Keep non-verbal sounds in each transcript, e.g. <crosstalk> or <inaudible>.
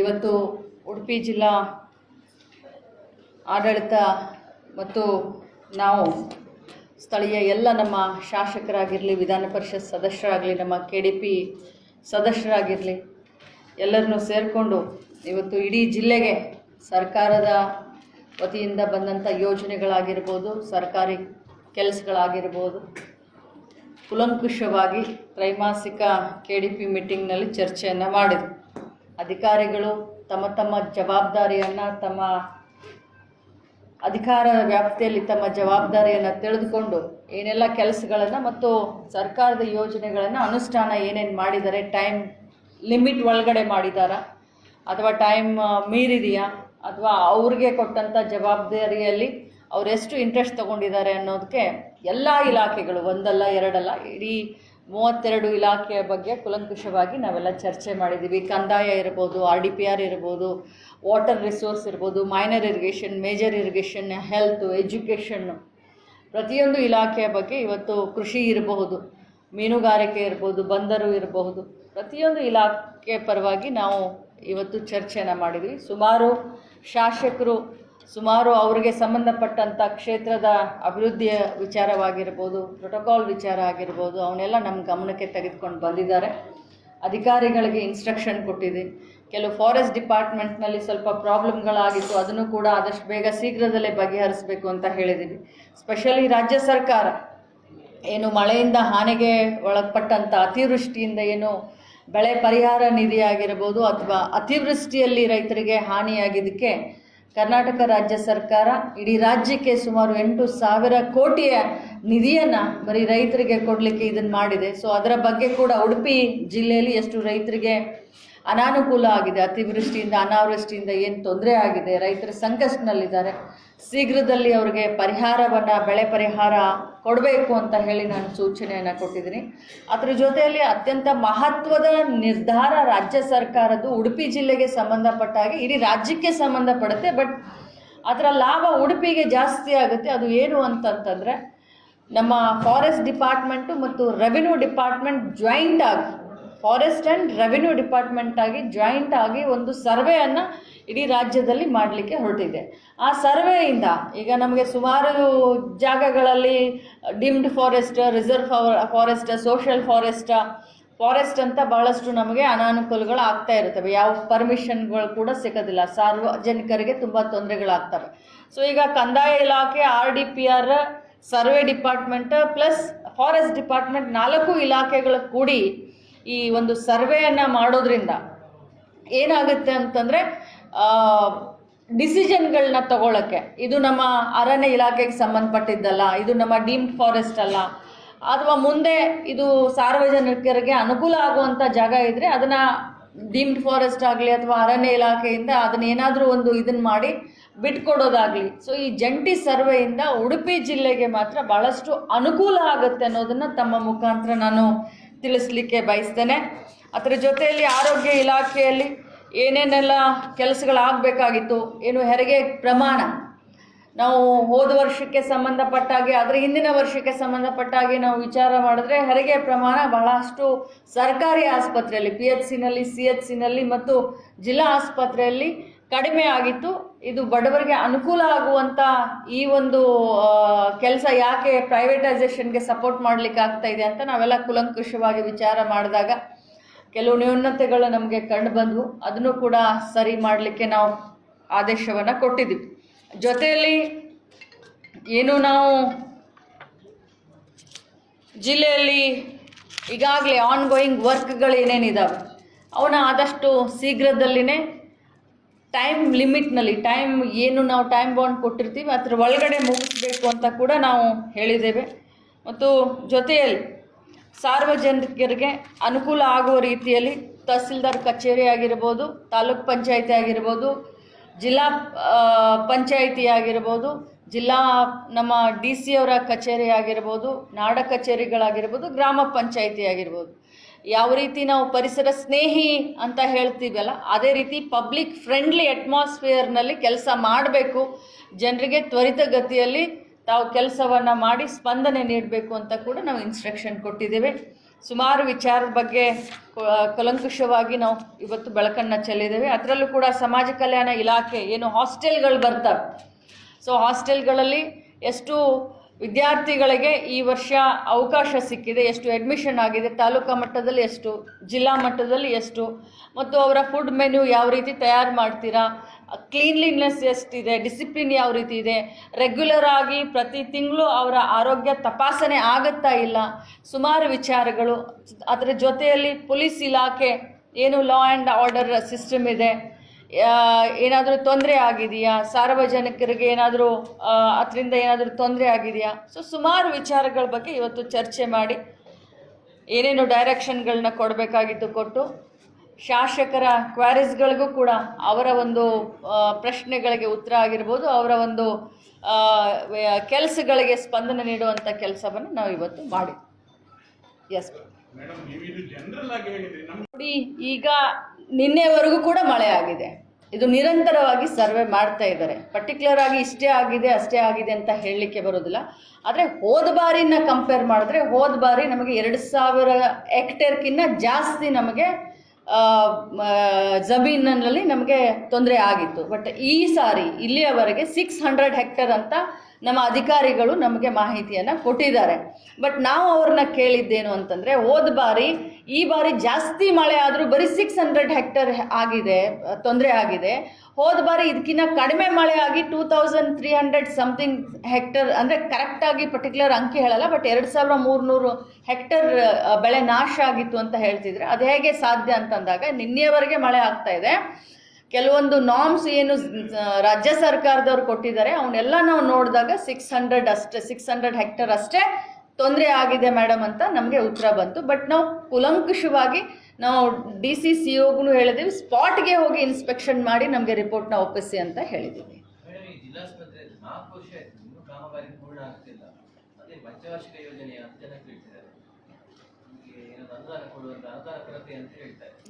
ಇವತ್ತು ಉಡುಪಿ ಜಿಲ್ಲಾ ಆಡಳಿತ ಮತ್ತು ನಾವು ಸ್ಥಳೀಯ ಎಲ್ಲ ನಮ್ಮ ಶಾಸಕರಾಗಿರಲಿ, ವಿಧಾನ ಪರಿಷತ್ ಸದಸ್ಯರಾಗಲಿ, ನಮ್ಮ ಕೆ ಡಿ ಪಿ ಸದಸ್ಯರಾಗಿರಲಿ, ಎಲ್ಲರನ್ನೂ ಸೇರಿಕೊಂಡು ಇವತ್ತು ಇಡೀ ಜಿಲ್ಲೆಗೆ ಸರ್ಕಾರದ ವತಿಯಿಂದ ಬಂದಂಥ ಯೋಜನೆಗಳಾಗಿರ್ಬೋದು, ಸರ್ಕಾರಿ ಕೆಲಸಗಳಾಗಿರ್ಬೋದು, ಕುಲಂಕುಷವಾಗಿ ತ್ರೈಮಾಸಿಕ ಕೆ ಡಿ ಪಿ ಮೀಟಿಂಗ್ನಲ್ಲಿ ಚರ್ಚೆಯನ್ನು ಮಾಡಿದರು ಅಧಿಕಾರಿಗಳು ತಮ್ಮ ತಮ್ಮ ಜವಾಬ್ದಾರಿಯನ್ನು, ತಮ್ಮ ಅಧಿಕಾರ ವ್ಯಾಪ್ತಿಯಲ್ಲಿ ತಮ್ಮ ಜವಾಬ್ದಾರಿಯನ್ನು ತಿಳಿದುಕೊಂಡು ಏನೆಲ್ಲ ಕೆಲಸಗಳನ್ನು ಮತ್ತು ಸರ್ಕಾರದ ಯೋಜನೆಗಳನ್ನು ಅನುಷ್ಠಾನ ಏನೇನು ಮಾಡಿದ್ದಾರೆ, ಟೈಮ್ ಲಿಮಿಟ್ ಒಳಗಡೆ ಮಾಡಿದಾರಾ? ಅಥವಾ ಟೈಮ್ ಮೀರಿದೆಯಾ? ಅಥವಾ ಅವ್ರಿಗೆ ಕೊಟ್ಟಂಥ ಜವಾಬ್ದಾರಿಯಲ್ಲಿ ಅವರೆಷ್ಟು ಇಂಟ್ರೆಸ್ಟ್ ತಗೊಂಡಿದ್ದಾರೆ ಅನ್ನೋದಕ್ಕೆ ಎಲ್ಲ ಇಲಾಖೆಗಳು ಒಂದಲ್ಲ ಎರಡಲ್ಲ, ಇಡೀ ಮೂವತ್ತೆರಡು ಇಲಾಖೆಯ ಬಗ್ಗೆ ಕುಲಂಕುಷವಾಗಿ ನಾವೆಲ್ಲ ಚರ್ಚೆ ಮಾಡಿದ್ದೀವಿ. ಕಂದಾಯ ಇರ್ಬೋದು, ಆರ್ ಡಿ ಪಿ ಆರ್ ಇರ್ಬೋದು, ವಾಟರ್ ರಿಸೋರ್ಸ್ ಇರ್ಬೋದು, minor irrigation, major irrigation, health education ಪ್ರತಿಯೊಂದು ಇಲಾಖೆಯ ಬಗ್ಗೆ ಇವತ್ತು ಕೃಷಿ ಇರಬಹುದು ಮೀನುಗಾರಿಕೆ ಇರ್ಬೋದು, ಬಂದರು ಇರಬಹುದು ಪ್ರತಿಯೊಂದು ಇಲಾಖೆ ಪರವಾಗಿ ನಾವು ಇವತ್ತು ಚರ್ಚೆಯನ್ನು ಮಾಡಿದ್ವಿ. ಸುಮಾರು ಶಾಸಕರು ಸುಮಾರು ಅವರಿಗೆ ಸಂಬಂಧಪಟ್ಟಂಥ ಕ್ಷೇತ್ರದ ಅಭಿವೃದ್ಧಿಯ ವಿಚಾರವಾಗಿರ್ಬೋದು ಪ್ರೋಟೋಕಾಲ್ ವಿಚಾರ ಆಗಿರ್ಬೋದು, ಅವನ್ನೆಲ್ಲ ನಮ್ಮ ಗಮನಕ್ಕೆ ತೆಗೆದುಕೊಂಡು ಬಂದಿದ್ದಾರೆ. ಅಧಿಕಾರಿಗಳಿಗೆ ಇನ್ಸ್ಟ್ರಕ್ಷನ್ ಕೊಟ್ಟಿದೆ. ಕೆಲವು ಫಾರೆಸ್ಟ್ ಡಿಪಾರ್ಟ್ಮೆಂಟ್ನಲ್ಲಿ ಸ್ವಲ್ಪ ಪ್ರಾಬ್ಲಮ್ಗಳಾಗಿತ್ತು ಅದನ್ನು ಕೂಡ ಆದಷ್ಟು ಬೇಗ ಶೀಘ್ರದಲ್ಲೇ ಬಗೆಹರಿಸಬೇಕು ಅಂತ ಹೇಳಿದ್ದೀವಿ ಸ್ಪೆಷಲಿ ರಾಜ್ಯ ಸರ್ಕಾರ ಏನು ಮಳೆಯಿಂದ ಹಾನಿಗೆ ಒಳಪಟ್ಟಂಥ ಅತಿವೃಷ್ಟಿಯಿಂದ ಏನು ಬೆಳೆ ಪರಿಹಾರ ನಿಧಿ ಆಗಿರ್ಬೋದು ಅಥವಾ ಅತಿವೃಷ್ಟಿಯಲ್ಲಿ ರೈತರಿಗೆ ಹಾನಿಯಾಗಿದ್ದಕ್ಕೆ ಕರ್ನಾಟಕ ರಾಜ್ಯ ಸರ್ಕಾರ ಇಡೀ ರಾಜ್ಯಕ್ಕೆ ಸುಮಾರು ಎಂಟು ಸಾವಿರ ಕೋಟಿಯ ನಿಧಿಯನ್ನು ಬರೀ ರೈತರಿಗೆ ಕೊಡಲಿಕ್ಕೆ ಇದನ್ನು ಮಾಡಿದೆ. ಸೊ ಅದರ ಬಗ್ಗೆ ಕೂಡ ಉಡುಪಿ ಜಿಲ್ಲೆಯಲ್ಲಿ ಎಷ್ಟು ರೈತರಿಗೆ ಅನಾನುಕೂಲ ಆಗಿದೆ. ಅತಿವೃಷ್ಟಿಯಿಂದ, ಅನಾವೃಷ್ಟಿಯಿಂದ ಏನು ತೊಂದರೆ ಆಗಿದೆ? ರೈತರ ಸಂಕಷ್ಟನಲ್ಲಿದ್ದಾರೆ ಶೀಘ್ರದಲ್ಲಿ ಅವರಿಗೆ ಪರಿಹಾರವನ್ನು, ಬೆಳೆ ಪರಿಹಾರ ಕೊಡಬೇಕು ಅಂತ ಹೇಳಿ ನಾನು ಸೂಚನೆಯನ್ನು ಕೊಟ್ಟಿದ್ದೀನಿ. ಅದರ ಜೊತೆಯಲ್ಲಿ ಅತ್ಯಂತ ಮಹತ್ವದ ನಿರ್ಧಾರ ರಾಜ್ಯ ಸರ್ಕಾರದ್ದು. ಉಡುಪಿ ಜಿಲ್ಲೆಗೆ ಸಂಬಂಧಪಟ್ಟ ಹಾಗೆ ಇಡೀ ರಾಜ್ಯಕ್ಕೆ ಸಂಬಂಧಪಡುತ್ತೆ. ಬಟ್ ಅದರ ಲಾಭ ಉಡುಪಿಗೆ ಜಾಸ್ತಿ ಆಗುತ್ತೆ. ಅದು ಏನು ಅಂತಂತಂದರೆ ನಮ್ಮ ಫಾರೆಸ್ಟ್ ಡಿಪಾರ್ಟ್ಮೆಂಟು ಮತ್ತು ರೆವಿನ್ಯೂ ಡಿಪಾರ್ಟ್ಮೆಂಟ್ ಜಾಯಿಂಟ್ ಆಗಿ ಫಾರೆಸ್ಟ್ ಆ್ಯಂಡ್ ರೆವಿನ್ಯೂ ಡಿಪಾರ್ಟ್ಮೆಂಟ್ ಆಗಿ ಜಾಯಿಂಟ್ ಆಗಿ ಒಂದು ಸರ್ವೆಯನ್ನು ಇಡೀ ರಾಜ್ಯದಲ್ಲಿ ಮಾಡಲಿಕ್ಕೆ ಹೊರಟಿದೆ. ಆ ಸರ್ವೆಯಿಂದ ಈಗ ನಮಗೆ ಸುಮಾರು ಜಾಗಗಳಲ್ಲಿ deemed forest reserve forest social forest forest ಅಂತ ಬಹಳಷ್ಟು ನಮಗೆ ಅನಾನುಕೂಲಗಳು ಆಗ್ತಾ ಇರ್ತವೆ ಯಾವ ಪರ್ಮಿಷನ್ಗಳು ಕೂಡ ಸಿಗೋದಿಲ್ಲ. ಸಾರ್ವಜನಿಕರಿಗೆ ತುಂಬ ತೊಂದರೆಗಳಾಗ್ತವೆ. ಸೊ ಈಗ ಕಂದಾಯ ಇಲಾಖೆ R D P R survey department plus forest department ನಾಲ್ಕು ಇಲಾಖೆಗಳು ಕೂಡಿ ಈ ಒಂದು ಸರ್ವೆಯನ್ನು ಮಾಡೋದ್ರಿಂದ ಏನಾಗುತ್ತೆ ಅಂತಂದರೆ ಡಿಸಿಷನ್ಗಳನ್ನ ತಗೊಳ್ಳೋಕ್ಕೆ ಇದು ನಮ್ಮ ಅರಣ್ಯ ಇಲಾಖೆಗೆ ಸಂಬಂಧಪಟ್ಟಿದ್ದಲ್ಲ, ಇದು ನಮ್ಮ ಡೀಮ್ಡ್ ಫಾರೆಸ್ಟ್ ಅಲ್ಲ, ಅಥವಾ ಮುಂದೆ ಇದು ಸಾರ್ವಜನಿಕರಿಗೆ ಅನುಕೂಲ ಆಗುವಂಥ ಜಾಗ ಇದ್ದರೆ ಅದನ್ನು ಡೀಮ್ಡ್ ಫಾರೆಸ್ಟ್ ಆಗಲಿ ಅಥವಾ ಅರಣ್ಯ ಇಲಾಖೆಯಿಂದ ಅದನ್ನ ಏನಾದರೂ ಒಂದು ಇದನ್ನು ಮಾಡಿ ಬಿಟ್ಕೊಡೋದಾಗಲಿ. ಸೊ ಈ ಜಂಟಿ ಸರ್ವೆಯಿಂದ ಉಡುಪಿ ಜಿಲ್ಲೆಗೆ ಮಾತ್ರ ಭಾಳಷ್ಟು ಅನುಕೂಲ ಆಗುತ್ತೆ ಅನ್ನೋದನ್ನು ತಮ್ಮ ಮುಖಾಂತರ ನಾನು ತಿಳಿಸ್ಲಿಕ್ಕೆ ಬಯಸ್ತೇನೆ. ಅದರ ಜೊತೆಯಲ್ಲಿ ಆರೋಗ್ಯ ಇಲಾಖೆಯಲ್ಲಿ ಏನೇನೆಲ್ಲ ಕೆಲಸಗಳಾಗಬೇಕಾಗಿತ್ತು, ಏನು ಹೆರಿಗೆ ಪ್ರಮಾಣ. ನಾವು ಹೋದ ವರ್ಷಕ್ಕೆ ಸಂಬಂಧಪಟ್ಟಾಗೆ ಅದರ ಹಿಂದಿನ ವರ್ಷಕ್ಕೆ ಸಂಬಂಧಪಟ್ಟಾಗೆ ನಾವು ವಿಚಾರ ಮಾಡಿದ್ರೆ ಹೆರಿಗೆ ಪ್ರಮಾಣ ಬಹಳಷ್ಟು ಸರ್ಕಾರಿ ಆಸ್ಪತ್ರೆಯಲ್ಲಿ ಪಿ ಎಚ್ ಸಿನಲ್ಲಿ ಸಿ ಎಚ್ ಸಿನಲ್ಲಿ ಮತ್ತು ಜಿಲ್ಲಾ ಆಸ್ಪತ್ರೆಯಲ್ಲಿ ಕಡಿಮೆ ಆಗಿತ್ತು. ಇದು ಬಡವರಿಗೆ ಅನುಕೂಲ ಆಗುವಂಥ ಈ ಒಂದು ಕೆಲಸ ಯಾಕೆ ಪ್ರೈವೇಟೈಸೇಷನ್ಗೆ ಸಪೋರ್ಟ್ ಮಾಡಲಿಕ್ಕೆ ಆಗ್ತಾ ಇದೆ ಅಂತ ನಾವೆಲ್ಲ ಕುಲಂಕುಷವಾಗಿ ವಿಚಾರ ಮಾಡಿದಾಗ ಕೆಲವು ನ್ಯೂನತೆಗಳು ನಮಗೆ ಕಂಡು ಬಂದವು. ಅದನ್ನು ಕೂಡ ಸರಿ ಮಾಡಲಿಕ್ಕೆ ನಾವು ಆದೇಶವನ್ನು ಕೊಟ್ಟಿದ್ದೀವಿ ಜೊತೆಯಲ್ಲಿ ಏನು ನಾವು ಜಿಲ್ಲೆಯಲ್ಲಿ ಈಗಾಗಲೇ ಆನ್ ಗೋಯಿಂಗ್ ವರ್ಕ್ಗಳು ಏನೇನಿದ್ದಾವೆ ಅವನ್ನ ಆದಷ್ಟು ಶೀಘ್ರದಲ್ಲಿನೇ ಟೈಮ್ ಲಿಮಿಟ್ನಲ್ಲಿ ಟೈಮ್ ಏನು ನಾವು ಟೈಮ್ ಬಾಂಡ್ ಕೊಟ್ಟಿರ್ತೀವಿ, ಅದರ ಒಳಗಡೆ ಮುಗಿಸ್ಬೇಕು ಅಂತ ಕೂಡ ನಾವು ಹೇಳಿದ್ದೇವೆ. ಮತ್ತು ಜೊತೆಯಲ್ಲಿ ಸಾರ್ವಜನಿಕರಿಗೆ ಅನುಕೂಲ ಆಗುವ ರೀತಿಯಲ್ಲಿ ತಹಸೀಲ್ದಾರ್ ಕಚೇರಿ ಆಗಿರ್ಬೋದು, ತಾಲೂಕ್ ಪಂಚಾಯಿತಿ ಆಗಿರ್ಬೋದು, ಜಿಲ್ಲಾ ಪಂಚಾಯಿತಿ ಆಗಿರ್ಬೋದು, ಜಿಲ್ಲಾ, ನಮ್ಮ ಡಿ ಸಿ ಅವರ ಕಚೇರಿ ಆಗಿರ್ಬೋದು, ನಾಡ ಕಚೇರಿಗಳಾಗಿರ್ಬೋದು, ಗ್ರಾಮ ಪಂಚಾಯಿತಿ ಆಗಿರ್ಬೋದು. ಯಾವ ರೀತಿ ನಾವು ಪರಿಸರ ಸ್ನೇಹಿ ಅಂತ ಹೇಳ್ತೀವಲ್ಲ, ಅದೇ ರೀತಿ ಪಬ್ಲಿಕ್ ಫ್ರೆಂಡ್ಲಿ ಅಟ್ಮಾಸ್ಫಿಯರ್ನಲ್ಲಿ ಕೆಲಸ ಮಾಡಬೇಕು. ಜನರಿಗೆ ತ್ವರಿತಗತಿಯಲ್ಲಿ ತಾವು ಕೆಲಸವನ್ನು ಮಾಡಿ ಸ್ಪಂದನೆ ನೀಡಬೇಕು ಅಂತ ಕೂಡ ನಾವು ಇನ್ಸ್ಟ್ರಕ್ಷನ್ ಕೊಟ್ಟಿದ್ದೇವೆ. ಸುಮಾರು ವಿಚಾರದ ಬಗ್ಗೆ ಕಲಂಕುಷವಾಗಿ ನಾವು ಇವತ್ತು ಬೆಳಕನ್ನು ಚೆಲ್ಲಿದ್ದೇವೆ. ಅದರಲ್ಲೂ ಕೂಡ ಸಮಾಜ ಕಲ್ಯಾಣ ಇಲಾಖೆ ಏನು ಹಾಸ್ಟೆಲ್ಗಳು ಬರ್ತವೆ. ಸೊ ಹಾಸ್ಟೆಲ್ಗಳಲ್ಲಿ ಎಷ್ಟು ವಿದ್ಯಾರ್ಥಿಗಳಿಗೆ ಈ ವರ್ಷ ಅವಕಾಶ ಸಿಕ್ಕಿದೆ, ಎಷ್ಟು ಅಡ್ಮಿಷನ್ ಆಗಿದೆ, ತಾಲೂಕಾ ಮಟ್ಟದಲ್ಲಿ ಎಷ್ಟು, ಜಿಲ್ಲಾ ಮಟ್ಟದಲ್ಲಿ ಎಷ್ಟು, ಮತ್ತು ಅವರ ಫುಡ್ ಮೆನು ಯಾವ ರೀತಿ ತಯಾರು ಮಾಡ್ತೀರಾ ಕ್ಲೀನ್ಲಿನೆಸ್ ಎಷ್ಟಿದೆ ಡಿಸಿಪ್ಲಿನ್ ಯಾವ ರೀತಿ ಇದೆ ರೆಗ್ಯುಲರ್ ಆಗಿ ಪ್ರತಿ ತಿಂಗಳು ಅವರ ಆರೋಗ್ಯ ತಪಾಸಣೆ ಆಗುತ್ತಾ ಇಲ್ಲ, ಸುಮಾರು ವಿಚಾರಗಳು, ಅದರ ಜೊತೆಯಲ್ಲಿ ಪೊಲೀಸ್ ಇಲಾಖೆ ಏನು ಲಾ ಆ್ಯಂಡ್ ಆರ್ಡರ್ ಸಿಸ್ಟಮ್ ಇದೆ ಏನಾದರೂ ತೊಂದರೆ ಆಗಿದೆಯಾ? ಸಾರ್ವಜನಿಕರಿಗೆ ಏನಾದರೂ ಅದರಿಂದ ಏನಾದರೂ ತೊಂದರೆ ಆಗಿದೆಯಾ? ಸೊ ಸುಮಾರು ವಿಚಾರಗಳ ಬಗ್ಗೆ ಇವತ್ತು ಚರ್ಚೆ ಮಾಡಿ ಏನೇನು ಡೈರೆಕ್ಷನ್ಗಳನ್ನ ಕೊಡಬೇಕಾಗಿತ್ತು ಕೊಟ್ಟು ಶಾಸಕರ ಕ್ವಾರೀಸ್ಗಳಿಗೂ ಕೂಡ ಅವರ ಒಂದು ಪ್ರಶ್ನೆಗಳಿಗೆ ಉತ್ತರ ಆಗಿರ್ಬೋದು ಅವರ ಒಂದು ಕೆಲಸಗಳಿಗೆ ಸ್ಪಂದನೆ ನೀಡುವಂಥ ಕೆಲಸವನ್ನು ನಾವು ಇವತ್ತು ಮಾಡಿ ಎಸ್ ನೋಡಿ ಈಗ ನಿನ್ನೆವರೆಗೂ ಕೂಡ ಮಳೆ ಆಗಿದೆ. ಇದು ನಿರಂತರವಾಗಿ ಸರ್ವೆ ಮಾಡ್ತಾ ಇದ್ದಾರೆ. ಪರ್ಟಿಕ್ಯುಲರ್ ಆಗಿ ಇಷ್ಟೇ ಆಗಿದೆ, ಅಷ್ಟೇ ಆಗಿದೆ ಅಂತ ಹೇಳಲಿಕ್ಕೆ ಬರೋದಿಲ್ಲ. ಆದರೆ ಹೋದ ಬಾರಿನ ಕಂಪೇರ್ ಮಾಡಿದ್ರೆ ಹೋದ ಬಾರಿ ನಮಗೆ ಎರಡು ಸಾವಿರ ಹೆಕ್ಟೇರ್ಕಿನ್ನ ಜಾಸ್ತಿ ನಮಗೆ ಜಮೀನಲ್ಲಿ ನಮಗೆ ತೊಂದರೆ ಆಗಿತ್ತು. ಬಟ್ ಈ ಸಾರಿ ಇಲ್ಲಿಯವರೆಗೆ ಸಿಕ್ಸ್ ಹಂಡ್ರೆಡ್ ಹೆಕ್ಟೇರ್ ಅಂತ ನಮ್ಮ ಅಧಿಕಾರಿಗಳು ನಮಗೆ ಮಾಹಿತಿಯನ್ನು ಕೊಟ್ಟಿದ್ದಾರೆ. ಬಟ್ ನಾವು ಅವ್ರನ್ನ ಕೇಳಿದ್ದೇನು ಅಂತಂದರೆ, ಹೋದ ಬಾರಿ, ಈ ಬಾರಿ ಜಾಸ್ತಿ ಮಳೆ ಆದರೂ ಬರೀ ಸಿಕ್ಸ್ ಹಂಡ್ರೆಡ್ ಹೆಕ್ಟರ್ ಆಗಿದೆ, ತೊಂದರೆ ಆಗಿದೆ. ಹೋದ ಬಾರಿ ಇದಕ್ಕಿಂತ ಕಡಿಮೆ ಮಳೆ ಆಗಿ two thousand three hundred something hectare ಅಂದರೆ ಕರೆಕ್ಟಾಗಿ ಪರ್ಟಿಕ್ಯುಲರ್ ಅಂಕಿ ಹೇಳಲ್ಲ ಬಟ್ ಎರಡು ಸಾವಿರ ಮೂರುನೂರು ಹೆಕ್ಟರ್ ಬೆಳೆ ನಾಶ ಆಗಿತ್ತು ಅಂತ ಹೇಳ್ತಿದ್ರೆ, ಅದು ಹೇಗೆ ಸಾಧ್ಯ ಅಂತಂದಾಗ ನಿನ್ನೆಯವರೆಗೆ ಮಳೆ ಆಗ್ತಾ ಇದೆ. ಕೆಲವೊಂದು ನಾಮ್ಸ್ ಏನು ರಾಜ್ಯ ಸರ್ಕಾರದವ್ರು ಕೊಟ್ಟಿದ್ದಾರೆ ಅವನ್ನೆಲ್ಲ ನಾವು ನೋಡಿದಾಗ ಸಿಕ್ಸ್ ಹಂಡ್ರೆಡ್ ಅಷ್ಟೇ ಸಿಕ್ಸ್ ಹಂಡ್ರೆಡ್ ಹೆಕ್ಟರ್ ಅಷ್ಟೇ ತೊಂದರೆ ಆಗಿದೆ ಮೇಡಮ್ ಅಂತ ನಮಗೆ ಉತ್ತರ ಬಂತು. ಬಟ್ ನಾವು ಕುಲಂಕುಷವಾಗಿ ನಾವು ಡಿ ಸಿ ಸಿ ಒಗೂ ಹೇಳಿದ್ದೀವಿ ಸ್ಪಾಟ್ಗೆ ಹೋಗಿ ಇನ್ಸ್ಪೆಕ್ಷನ್ ಮಾಡಿ ನಮಗೆ ರಿಪೋರ್ಟ್ನ ಒಪ್ಪಿಸಿ ಅಂತ ಹೇಳಿದ್ದೀವಿ ಯೋಜನೆ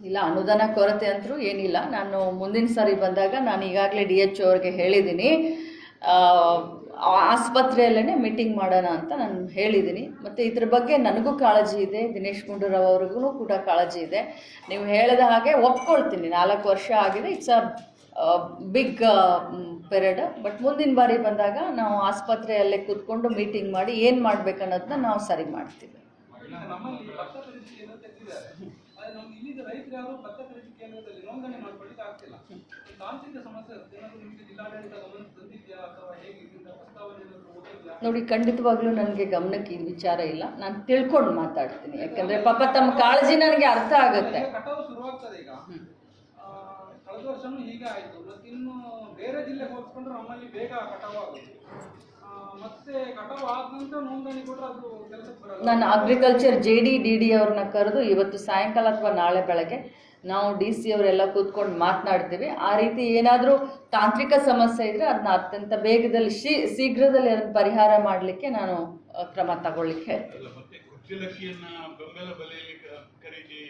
ಇಲ್ಲ, ಅನುದಾನ, ಕೊರತೆ ಅಂತರೂ ಏನಿಲ್ಲ. ನಾನು ಮುಂದಿನ ಸಾರಿ ಬಂದಾಗ ನಾನು ಈಗಾಗಲೇ ಡಿ ಎಚ್ ಅವ್ರಿಗೆ ಹೇಳಿದ್ದೀನಿ. ಆಸ್ಪತ್ರೆಯಲ್ಲೇ ಮೀಟಿಂಗ್ ಮಾಡೋಣ ಅಂತ ನಾನು ಹೇಳಿದ್ದೀನಿ. ಮತ್ತು ಇದ್ರ ಬಗ್ಗೆ ನನಗೂ ಕಾಳಜಿ ಇದೆ. ದಿನೇಶ್ ಗುಂಡೂರಾವ್ ಅವ್ರಿಗೂ ಕೂಡ ಕಾಳಜಿ ಇದೆ. ನೀವು ಹೇಳಿದ ಹಾಗೆ ಒಪ್ಕೊಳ್ತೀನಿ. ನಾಲ್ಕು ವರ್ಷ ಆಗಿದೆ. It's a big period but ಮುಂದಿನ ಬಾರಿ ಬಂದಾಗ ನಾವು ಆಸ್ಪತ್ರೆಯಲ್ಲೇ ಕೂತ್ಕೊಂಡು ಮೀಟಿಂಗ್ ಮಾಡಿ ಏನು ಮಾಡಬೇಕನ್ನೋದನ್ನ ನಾವು ಸರಿ ಮಾಡ್ತೀವಿ. ನಮ್ಮಲ್ಲಿ ಭತ್ತ ಖರೀದಿ ಕೇಂದ್ರ ತೆಗೆದಿದ್ದಾರೆ. ಆದ್ರೆ ನಮ್ಗೆ ಇಲ್ಲಿದ್ದ ರೈತರು ಯಾರು ಭತ್ತ ಖರೀದಿ ಕೇಂದ್ರದಲ್ಲಿ ನೋಂದಣಿ ಮಾಡ್ಕೊಳ್ಳಿಕ್ಕೆ ಆಗ್ತಿಲ್ಲ. ತಾಂತ್ರಿಕ ಸಮಸ್ಯೆ ಏನಾದ್ರು ನಿಮಗೆ ಜಿಲ್ಲಾಡಳಿತ ಗಮನ ತಂದಿದ್ಯಾ ಅಥವಾ ಹೇಗೆ ಇದರಿಂದ ಪ್ರಸ್ತಾವನೆ ಏನಾದ್ರು ಓದಿದ್ಯಾ ನೋಡಿ ಖಂಡಿತವಾಗ್ಲೂ ನನಗೆ ಗಮನಕ್ಕೆ ಈ ವಿಚಾರ ಇಲ್ಲ. ನಾನು ತಿಳ್ಕೊಂಡು ಮಾತಾಡ್ತೀನಿ. ಯಾಕಂದ್ರೆ ಪಾಪ ತಮ್ಮ ಕಾಳಜಿ ನನಗೆ ಅರ್ಥ ಆಗುತ್ತೆ. ಕಟಾವು ಶುರುವಾಗ್ತದೆ ಈಗ. ಕಳೆದ ವರ್ಷನೂ ಹೀಗೆ ಆಯಿತು. ಮತ್ತೆ ಇನ್ನು ಬೇರೆ ಜಿಲ್ಲೆಗೆ ಹೋಲಿಸ್ಕೊಂಡ್ರೆ ನಮ್ಮಲ್ಲಿ ಬೇಗ ಕಟಾವು ಆಗುತ್ತೆ. ನಾನು agriculture J D D D ಅವ್ರನ್ನ ಕರೆದು ಇವತ್ತು ಸಾಯಂಕಾಲ ಅಥವಾ ನಾಳೆ ಬೆಳಗ್ಗೆ ನಾವು ಡಿ ಸಿ ಅವರೆಲ್ಲ ಕೂತ್ಕೊಂಡು ಮಾತನಾಡ್ತೀವಿ. ಆ ರೀತಿ ಏನಾದರೂ ತಾಂತ್ರಿಕ ಸಮಸ್ಯೆ ಇದ್ದರೆ ಅದನ್ನ ಅತ್ಯಂತ ಬೇಗದಲ್ಲಿ ಶೀ ಶೀಘ್ರದಲ್ಲಿ ಅದನ್ನು ಪರಿಹಾರ ಮಾಡಲಿಕ್ಕೆ ನಾನು ಕ್ರಮ ತಗೊಳ್ಳಿಕ್ಕೆ ಕುಚ್ಚಲಕ್ಕಿಯನ್ನ ಬೆಂಬಲ ಬೆಲೆಯಲ್ಲಿ ಖರೀದಿ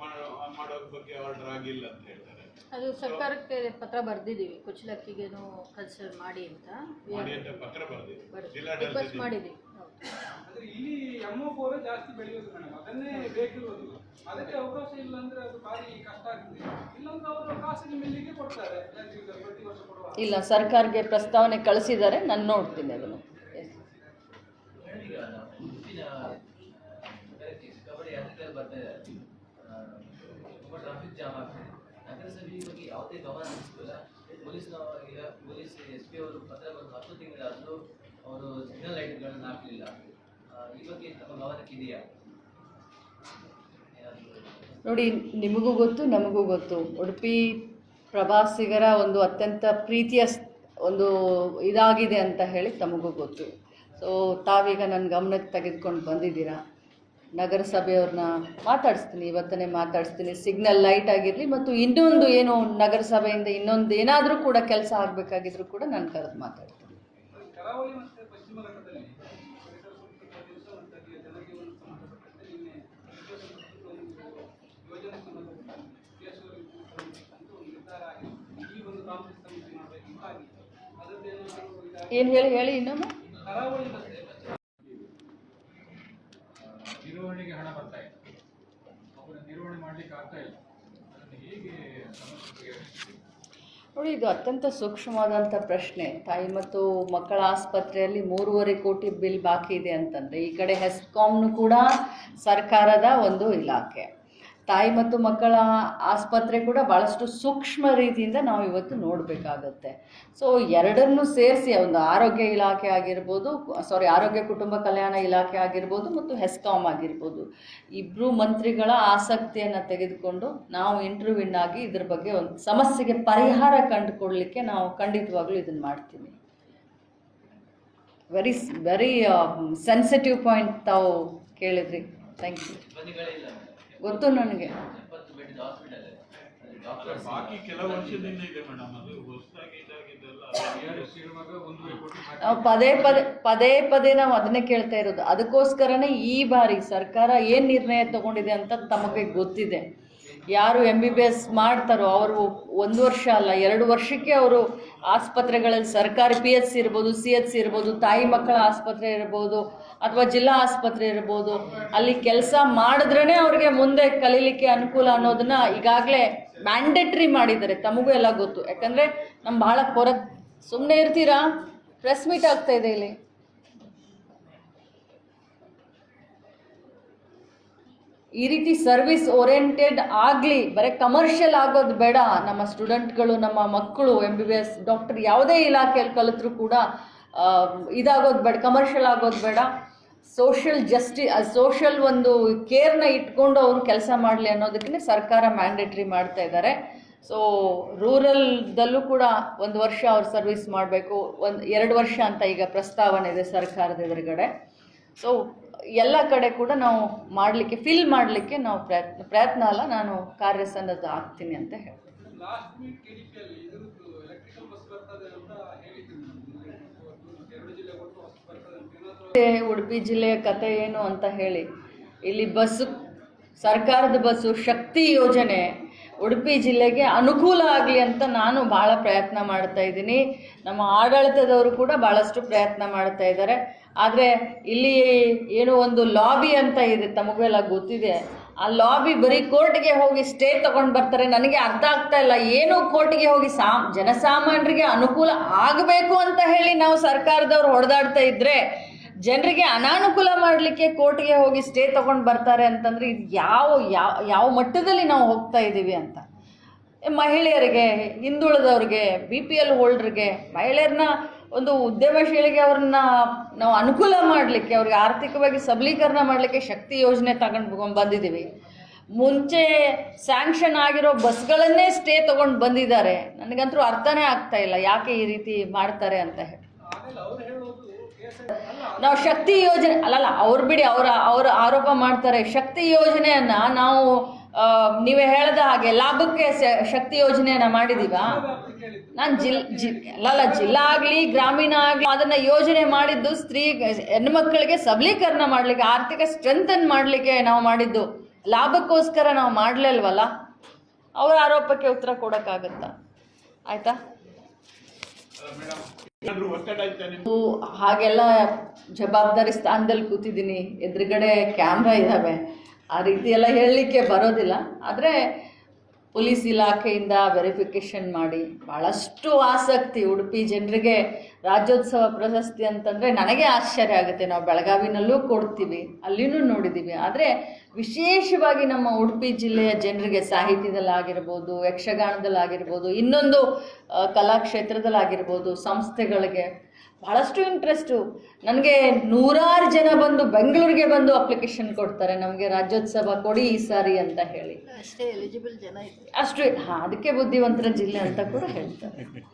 ಮಾಡೋ ಮಾಡೋ ಬಗ್ಗೆ ಆರ್ಡರ್ ಆಗಿಲ್ಲ ಅಂತ ಹೇಳ್ತಾರೆ. ಅದು ಸರ್ಕಾರಕ್ಕೆ ಪತ್ರ ಬರೆದಿದ್ದೀವಿ ಕುಚ್ಚಲಕ್ಕಿಗೇನು ಕನ್ಸಿಡರ್ ಮಾಡಿ ಅಂತ. ಮಾಡಿ ಅಂತ ಪತ್ರ ಬರೆದಿದೆ. ರಿಕ್ವೆಸ್ಟ್ ಜಿಲ್ಲಾಡಳಿತ ಮಾಡಿದ್ದೀವಿ. ಹೌದು. ಅಂದ್ರೆ ಇಲ್ಲಿ ಎಂ ಒ ಜಾಸ್ತಿ ಬೆಳೆಯೋದು ಮೇಡಮ್. ಅದನ್ನೇ ಬೇಕಿರೋದು. ಅದಕ್ಕೆ ಅವಕಾಶ ಇಲ್ಲ ಅಂದ್ರೆ ಅದು ಭಾರಿ ಕಷ್ಟ ಆಗ್ತದೆ. ಇಲ್ಲಾಂದ್ರೆ ಅವರು ಖಾಸಗಿ ಮಿಲ್ಲಿಗೆ ಕೊಡ್ತಾರೆ. ರೈತರಿಗೆ ಪ್ರತಿ ವರ್ಷ ಕೊಡುವ ಇಲ್ಲ ಸರ್ಕಾರಕ್ಕೆ ಪ್ರಸ್ತಾವನೆ ಕಳಿಸಿದ್ದಾರೆ. ನಾನು ನೋಡ್ತೀನಿ ಅದನ್ನು. ಎಸ್. ಈಗ ಕಬಡ್ಡಿ ಆಟಗಾರರು ಬರ್ತಾ ಇದ್ದಾರೆ ಆ, ತುಂಬಾ ಟ್ರಾಫಿಕ್ ಜಾಮ್ ಆಗ್ತದೆ. ನಗರಸಭೆ ಬಗ್ಗೆ ಯಾವುದೇ ಗಮನ ಹರಿಸ್ತಿಲ್ಲ ಪೊಲೀಸ್ನವ ಪೊಲೀಸ್ ಎಸ್ ಪಿ ಅವರು ಪತ್ರ ಬಂದು ಹತ್ತು ತಿಂಗಳಾದರೂ ಅವರು ಸಿಗ್ನಲ್ ಲೈಟ್ಗಳನ್ನು ಹಾಕಲಿಲ್ಲ ಈ ಬಗ್ಗೆ ತಮ್ಮ ಗಮನಕ್ಕಿದೆಯಾ ನೋಡಿ, ನಿಮಗೂ ಗೊತ್ತು, ನಮಗೂ ಗೊತ್ತು. ಉಡುಪಿ ಪ್ರವಾಸಿಗರ ಒಂದು ಅತ್ಯಂತ ಪ್ರೀತಿಯ ಒಂದು ಇದಾಗಿದೆ ಅಂತ ಹೇಳಿ ತಮಗೂ ಗೊತ್ತು. ಸೊ ತಾವೀಗ ನನ್ನ ಗಮನಕ್ಕೆ ತೆಗೆದುಕೊಂಡು ಬಂದಿದ್ದೀರಾ? ನಗರಸಭೆಯವ್ರನ್ನ ಮಾತಾಡಿಸ್ತೀನಿ ಇವತ್ತನೇ ಮಾತಾಡಿಸ್ತೀನಿ. ಸಿಗ್ನಲ್ ಲೈಟ್ ಆಗಿರಲಿ ಮತ್ತು ಇನ್ನೊಂದು ಏನು ನಗರಸಭೆಯಿಂದ ಇನ್ನೊಂದು ಏನಾದರೂ ಕೂಡ ಕೆಲಸ ಆಗಬೇಕಾಗಿದ್ರು ಕೂಡ ನಾನು ಕರೆದು ಮಾತಾಡ್ತೀನಿ. ಏನು ಹೇಳಿ ಹೇಳಿ ಘಟ್ಟದಲ್ಲಿ ಪರಿಸರ ಸಂಸ್ಕೃತಿಯ ದಿವಸ ಒಂದಾಗಿ ಜನಜೀವನ ಸಂಬಂಧಪಟ್ಟಂತೆ ನಿನ್ನೆ ಪರಿಸರ ಸಂಸ್ಕೃತಿ ಒಂದು ಯೋಜನೆ ಸಂಬಂಧಪಟ್ಟಂತೆ ಕೇಶವರಿ ಅಂತ ಒಂದು ನಿರ್ಧಾರ ಆಗಿದೆ ಈ ಒಂದು ತಾಂತ್ರಿಕ ಸಮಿತಿ ಮಾಡಬೇಕಿತ್ತಾಗಿ ಅದರದ್ದೇನಾದರೂ ಇದಾಗಿ ಏನು ಹೇಳಿ ಹೇಳಿ ಇನ್ನೊಮ್ಮೆ ಕರಾವಳಿ ಮತ್ತೆ ನಿರ್ವಹಣೆಗೆ ಹಣ ಬರ್ತಾ ಇದೆ ನೋಡಿ, ಇದು ಅತ್ಯಂತ ಸೂಕ್ಷ್ಮವಾದಂಥ ಪ್ರಶ್ನೆ. ತಾಯಿ ಮತ್ತು ಮಕ್ಕಳ ಆಸ್ಪತ್ರೆಯಲ್ಲಿ ಮೂರುವರೆ ಕೋಟಿ ಬಿಲ್ ಬಾಕಿ ಇದೆ ಅಂತಂದರೆ ಈ ಕಡೆ ಹೆಸ್ಕಾಮ್ನು ಕೂಡ ಸರ್ಕಾರದ ಒಂದು ಇಲಾಖೆ. ತಾಯಿ ಮತ್ತು ಮಕ್ಕಳ ಆಸ್ಪತ್ರೆ ಕೂಡ ಭಾಳಷ್ಟು ಸೂಕ್ಷ್ಮ ರೀತಿಯಿಂದ ನಾವು ಇವತ್ತು ನೋಡಬೇಕಾಗತ್ತೆ. ಸೊ ಎರಡನ್ನೂ ಸೇರಿಸಿ ಒಂದು ಆರೋಗ್ಯ ಇಲಾಖೆ ಆಗಿರ್ಬೋದು ಸಾರಿ ಆರೋಗ್ಯ ಕುಟುಂಬ ಕಲ್ಯಾಣ ಇಲಾಖೆ ಆಗಿರ್ಬೋದು ಮತ್ತು ಹೆಸ್ಕಾಮ್ ಆಗಿರ್ಬೋದು. ಇಬ್ಬರು ಮಂತ್ರಿಗಳ ಆಸಕ್ತಿಯನ್ನು ತೆಗೆದುಕೊಂಡು ನಾವು ಇಂಟರ್ವ್ಯೂನ್ ಆಗಿ ಇದ್ರ ಬಗ್ಗೆ ಒಂದು ಸಮಸ್ಯೆಗೆ ಪರಿಹಾರ ಕಂಡುಕೊಳ್ಳಲಿಕ್ಕೆ ನಾವು ಖಂಡಿತವಾಗ್ಲೂ ಇದನ್ನು ಮಾಡ್ತೀವಿ. ವೆರಿ ವೆರಿ ಸೆನ್ಸಿಟಿವ್ ಪಾಯಿಂಟ್ ತಾವು ಕೇಳಿದ್ರಿ. ಥ್ಯಾಂಕ್ ಯು ಗೊತ್ತು ನನಗೆ. ನಾವು ಪದೇ ಪದೇ ಪದೇ ಪದೇ ನಾವು ಅದನ್ನೇ ಕೇಳ್ತಾ ಇರೋದು. ಅದಕ್ಕೋಸ್ಕರನೇ ಈ ಬಾರಿ ಸರ್ಕಾರ ಏನು ನಿರ್ಣಯ ತಗೊಂಡಿದೆ ಅಂತ ತಮಗೆ ಗೊತ್ತಿದೆ. ಯಾರು ಎಂ ಬಿ ಬಿ ಎಸ್ ಮಾಡ್ತಾರೋ ಅವರು ಒಂದು ವರ್ಷ ಅಲ್ಲ, ಎರಡು ವರ್ಷಕ್ಕೆ ಅವರು ಆಸ್ಪತ್ರೆಗಳಲ್ಲಿ ಸರ್ಕಾರಿ ಪಿ ಎಚ್ ಸಿ ಇರ್ಬೋದು ಸಿ ಎಚ್ ಸಿ ಇರ್ಬೋದು, ತಾಯಿ ಮಕ್ಕಳ ಆಸ್ಪತ್ರೆ ಇರ್ಬೋದು ಅಥವಾ ಜಿಲ್ಲಾ ಆಸ್ಪತ್ರೆ ಇರ್ಬೋದು, ಅಲ್ಲಿ ಕೆಲಸ ಮಾಡಿದ್ರೇ ಅವ್ರಿಗೆ ಮುಂದೆ ಕಲೀಲಿಕ್ಕೆ ಅನುಕೂಲ ಅನ್ನೋದನ್ನ ಈಗಾಗಲೇ ಮ್ಯಾಂಡೇಟ್ರಿ ಮಾಡಿದ್ದಾರೆ, ತಮಗೂ ಎಲ್ಲ ಗೊತ್ತು. ಯಾಕಂದರೆ ನಮ್ಮ ಭಾಳ ಕೊರ ಸುಮ್ಮನೆ ಇರ್ತೀರಾ? ಪ್ರೆಸ್ ಮೀಟ್ ಆಗ್ತಾ ಇದೆ ಇಲ್ಲಿ. ಈ ರೀತಿ ಸರ್ವಿಸ್ ಓರಿಯೆಂಟೆಡ್ ಆಗಲಿ, ಬರೀ ಕಮರ್ಷಿಯಲ್ ಆಗೋದು ಬೇಡ. ನಮ್ಮ ಸ್ಟೂಡೆಂಟ್ಗಳು ನಮ್ಮ ಮಕ್ಕಳು M B B S doctor ಯಾವುದೇ ಇಲಾಖೆಯಲ್ಲಿ ಕಲಿತರೂ ಕೂಡ ಇದಾಗೋದು ಬೇಡ ಕಮರ್ಷಿಯಲ್ ಆಗೋದು ಬೇಡ. ಸೋಷಿಯಲ್ ಜಸ್ಟಿ ಸೋಷಿಯಲ್ ಒಂದು ಕೇರ್ನ ಇಟ್ಕೊಂಡು ಅವರು ಕೆಲಸ ಮಾಡಲಿ ಅನ್ನೋದಕ್ಕೆ ಸರ್ಕಾರ ಮ್ಯಾಂಡೇಟ್ರಿ ಮಾಡ್ತಾ ಇದ್ದಾರೆ ಸೊ ರೂರಲ್ದಲ್ಲೂ ಕೂಡ ಒಂದು ವರ್ಷ ಅವ್ರು ಸರ್ವಿಸ್ ಮಾಡಬೇಕು, ಒಂದು, ಎರಡು ವರ್ಷ ಅಂತ ಈಗ ಪ್ರಸ್ತಾವನೆ ಇದೆ ಸರ್ಕಾರದ ಎದುರುಗಡೆ. ಸೊ ಎಲ್ಲ ಕಡೆ ಕೂಡ ನಾವು ಮಾಡಲಿಕ್ಕೆ ಫಿಲ್ ಮಾಡಲಿಕ್ಕೆ ನಾವು ಪ್ರಯತ್ನ ಪ್ರಯತ್ನ ಅಲ್ಲ ನಾನು ಕಾರ್ಯಸನ್ನದ್ಧ ಆಗ್ತೀನಿ ಅಂತ ಹೇಳ್ತೀನಿ. ಬಸ್ ಬಸ್ ಉಡುಪಿ ಜಿಲ್ಲೆಯ ಕತೆ ಏನು ಅಂತ ಹೇಳಿ. ಇಲ್ಲಿ ಬಸ್ಸು ಸರ್ಕಾರದ ಬಸ್ಸು ಶಕ್ತಿ ಯೋಜನೆ ಉಡುಪಿ ಜಿಲ್ಲೆಗೆ ಅನುಕೂಲ ಆಗಲಿ ಅಂತ ನಾನು ಭಾಳ ಪ್ರಯತ್ನ ಮಾಡ್ತಾ ಇದ್ದೀನಿ. ನಮ್ಮ ಆಡಳಿತದವರು ಕೂಡ ಭಾಳಷ್ಟು ಪ್ರಯತ್ನ ಮಾಡ್ತಾ ಇದ್ದಾರೆ. ಆದರೆ ಇಲ್ಲಿ ಏನೋ ಒಂದು ಲಾಬಿ ಅಂತ ಇದೆ ತಮಗೆಲ್ಲ ಗೊತ್ತಿದೆ. ಆ ಲಾಬಿ ಬರೀ ಕೋರ್ಟ್ಗೆ ಹೋಗಿ ಸ್ಟೇ ತಗೊಂಡು ಬರ್ತಾರೆ, ನನಗೆ ಅರ್ಥ ಆಗ್ತಾ ಇಲ್ಲ. ಏನು ಕೋರ್ಟ್ಗೆ ಹೋಗಿ ಸಾ, ಜನಸಾಮಾನ್ಯರಿಗೆ ಅನುಕೂಲ ಆಗಬೇಕು ಅಂತ ಹೇಳಿ ನಾವು ಸರ್ಕಾರದವ್ರು ಹೊಡೆದಾಡ್ತಾ ಇದ್ರೆ ಜನರಿಗೆ ಅನಾನುಕೂಲ ಮಾಡಲಿಕ್ಕೆ ಕೋರ್ಟ್ಗೆ ಹೋಗಿ ಸ್ಟೇ ತಗೊಂಡು ಬರ್ತಾರೆ ಅಂತಂದರೆ ಇದು ಯಾವ ಯಾವ ಯಾವ ಮಟ್ಟದಲ್ಲಿ ನಾವು ಹೋಗ್ತಾ ಇದ್ದೀವಿ ಅಂತ. ಮಹಿಳೆಯರಿಗೆ, ಹಿಂದುಳಿದವ್ರಿಗೆ, ಬಿ ಪಿ ಎಲ್ ಹೋಲ್ಡ್ರಿಗೆ, ಮಹಿಳೆಯರನ್ನ ಒಂದು ಉದ್ಯಮಶೀಲಿಗೆ ಅವ್ರನ್ನ ನಾವು ಅನುಕೂಲ ಮಾಡಲಿಕ್ಕೆ, ಅವ್ರಿಗೆ ಆರ್ಥಿಕವಾಗಿ ಸಬಲೀಕರಣ ಮಾಡಲಿಕ್ಕೆ ಶಕ್ತಿ ಯೋಜನೆ ತಗೊಂಡು ಬಂದಿದ್ದೀವಿ. ಮುಂಚೆ ಸ್ಯಾಂಕ್ಷನ್ ಆಗಿರೋ ಬಸ್ಗಳನ್ನೇ ಸ್ಟೇ ತಗೊಂಡು ಬಂದಿದ್ದಾರೆ. ನನಗಂತೂ ಅರ್ಥನೇ ಆಗ್ತಾ ಇಲ್ಲ ಯಾಕೆ ಈ ರೀತಿ ಮಾಡ್ತಾರೆ ಅಂತ ಹೇಳಿ. ನಾವು ಶಕ್ತಿ ಯೋಜನೆ, ಅಲ್ಲಲ್ಲ, ಅವ್ರು ಬಿಡಿ, ಅವರ ಅವರ ಆರೋಪ ಮಾಡ್ತಾರೆ. ಶಕ್ತಿ ಯೋಜನೆಯನ್ನ ನಾವು ನೀವೇ ಹೇಳ್ದ ಹಾಗೆ ಲಾಭಕ್ಕೆ ಶಕ್ತಿ ಯೋಜನೆಯನ್ನ ಮಾಡಿದೀವಾ? ನಾನು ಜಿಲ್ ಜಿ ಅಲ್ಲಲ್ಲ ಜಿಲ್ಲಾ ಆಗಲಿ ಗ್ರಾಮೀಣ ಆಗಲಿ ಅದನ್ನ ಯೋಜನೆ ಮಾಡಿದ್ದು ಸ್ತ್ರೀ ಹೆಣ್ಮಕ್ಳಿಗೆ ಸಬಲೀಕರಣ ಮಾಡಲಿಕ್ಕೆ ಆರ್ಥಿಕ ಸ್ಟ್ರೆಂಥನ್ ಮಾಡಲಿಕ್ಕೆ ನಾವು ಮಾಡಿದ್ದು. ಲಾಭಕ್ಕೋಸ್ಕರ ನಾವು ಮಾಡಲಿಲ್ವಲ್ಲ? ಅವರ ಆರೋಪಕ್ಕೆ ಉತ್ತರ ಕೊಡೋಕ್ಕಾಗತ್ತಾ? ಆಯ್ತಾ? ಹಾಗೆಲ್ಲ ಜವಾಬ್ದಾರಿ ಸ್ಥಾನದಲ್ಲಿ ಕೂತಿದ್ದೀನಿ. ಎದುರುಗಡೆ ಕ್ಯಾಮ್ರಾ ಇದ್ದಾವೆ. ಆ ರೀತಿ ಎಲ್ಲ ಹೇಳಲಿಕ್ಕೆ ಬರೋದಿಲ್ಲ. ಆದರೆ ಪೊಲೀಸ್ ಇಲಾಖೆಯಿಂದ ವೆರಿಫಿಕೇಷನ್ ಮಾಡಿ. ಭಾಳಷ್ಟು ಆಸಕ್ತಿ ಉಡುಪಿ ಜನರಿಗೆ ರಾಜ್ಯೋತ್ಸವ ಪ್ರಶಸ್ತಿ ಅಂತಂದರೆ ನನಗೆ ಆಶ್ಚರ್ಯ ಆಗುತ್ತೆ. ನಾವು ಬೆಳಗಾವಿನಲ್ಲೂ ಕೊಡ್ತೀವಿ, ಅಲ್ಲಿನೂ ನೋಡಿದ್ದೀವಿ ಆದರೆ ವಿಶೇಷವಾಗಿ ನಮ್ಮ ಉಡುಪಿ ಜಿಲ್ಲೆಯ ಜನರಿಗೆ ಸಾಹಿತ್ಯದಲ್ಲಾಗಿರ್ಬೋದು, ಯಕ್ಷಗಾನದಲ್ಲಾಗಿರ್ಬೋದು, ಇನ್ನೊಂದು ಕಲಾಕ್ಷೇತ್ರದಲ್ಲಾಗಿರ್ಬೋದು, ಸಂಸ್ಥೆಗಳಿಗೆ ಭಾಳಷ್ಟು ಇಂಟ್ರೆಸ್ಟು ನನಗೆ ನೂರಾರು ಜನ ಬಂದು ಬೆಂಗಳೂರಿಗೆ ಬಂದು ಅಪ್ಲಿಕೇಶನ್ ಕೊಡ್ತಾರೆ. ನಮಗೆ ರಾಜ್ಯೋತ್ಸವ ಕೊಡಿ ಈ ಸಾರಿ ಅಂತ ಹೇಳಿ. ಅಷ್ಟೇ ಎಲಿಜಿಬಲ್ ಜನ ಇದ್ದಾರೆ? ಅಷ್ಟು ಹಾಂ ಅದಕ್ಕೆ ಬುದ್ಧಿವಂತರ ಜಿಲ್ಲೆ ಅಂತ ಕೂಡ ಹೇಳ್ತಾರೆ. <laughs>